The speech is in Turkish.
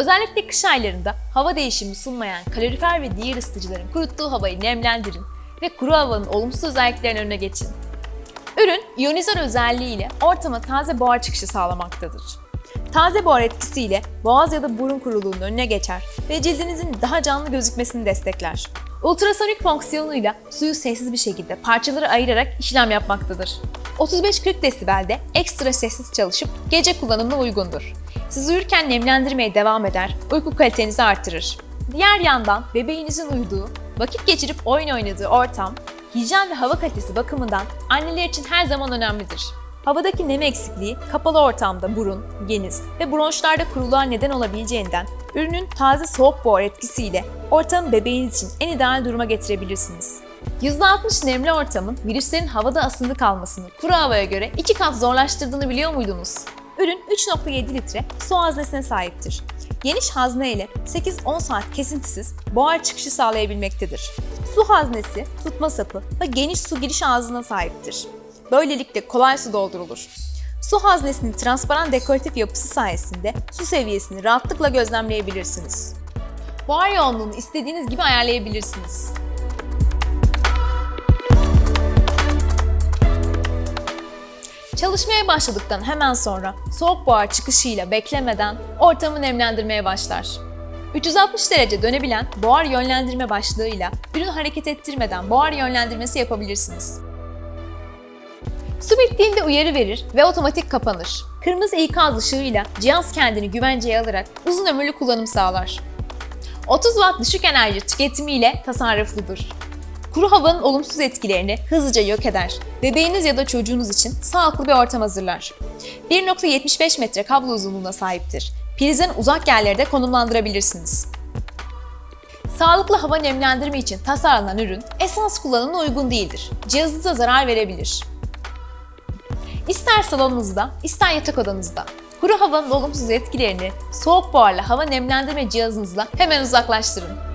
Özellikle kış aylarında hava değişimi sunmayan kalorifer ve diğer ısıtıcıların kuruttuğu havayı nemlendirin ve kuru havanın olumsuz özelliklerinin önüne geçin. Ürün iyonizör özelliğiyle ortama taze buhar çıkışı sağlamaktadır. Taze buhar etkisiyle boğaz ya da burun kuruluğunun önüne geçer ve cildinizin daha canlı gözükmesini destekler. Ultrasonik fonksiyonuyla suyu sessiz bir şekilde parçalara ayırarak işlem yapmaktadır. 35-40 desibelde ekstra sessiz çalışıp gece kullanımına uygundur. Siz uyurken nemlendirmeye devam eder, uyku kalitenizi artırır. Diğer yandan bebeğinizin uyuduğu, vakit geçirip oyun oynadığı ortam, hijyen ve hava kalitesi bakımından anneler için her zaman önemlidir. Havadaki nem eksikliği kapalı ortamda burun, geniz ve bronşlarda kuruluğa neden olabileceğinden ürünün taze soğuk buhar etkisiyle ortamı bebeğiniz için en ideal duruma getirebilirsiniz. %60 nemli ortamın virüslerin havada asılı kalmasını kuru havaya göre iki kat zorlaştırdığını biliyor muydunuz? Ürün 3.7 litre su haznesine sahiptir. Geniş hazne ile 8-10 saat kesintisiz buhar çıkışı sağlayabilmektedir. Su haznesi, tutma sapı ve geniş su giriş ağzına sahiptir. Böylelikle kolay su doldurulur. Su haznesinin transparan dekoratif yapısı sayesinde su seviyesini rahatlıkla gözlemleyebilirsiniz. Buhar yoğunluğunu istediğiniz gibi ayarlayabilirsiniz. Çalışmaya başladıktan hemen sonra soğuk buhar çıkışıyla beklemeden ortamı nemlendirmeye başlar. 360 derece dönebilen buhar yönlendirme başlığıyla ürünü hareket ettirmeden buhar yönlendirmesi yapabilirsiniz. Su bittiğinde uyarı verir ve otomatik kapanır. Kırmızı ikaz ışığıyla cihaz kendini güvenceye alarak uzun ömürlü kullanım sağlar. 30 watt düşük enerji tüketimiyle tasarrufludur. Kuru havanın olumsuz etkilerini hızlıca yok eder. Bebeğiniz ya da çocuğunuz için sağlıklı bir ortam hazırlar. 1.75 metre kablo uzunluğuna sahiptir. Prizden uzak yerlerde konumlandırabilirsiniz. Sağlıklı hava nemlendirme için tasarlanan ürün esans kullanımına uygun değildir. Cihazınıza zarar verebilir. İster salonunuzda, ister yatak odanızda. Kuru havanın olumsuz etkilerini soğuk buharlı hava nemlendirme cihazınızla hemen uzaklaştırın.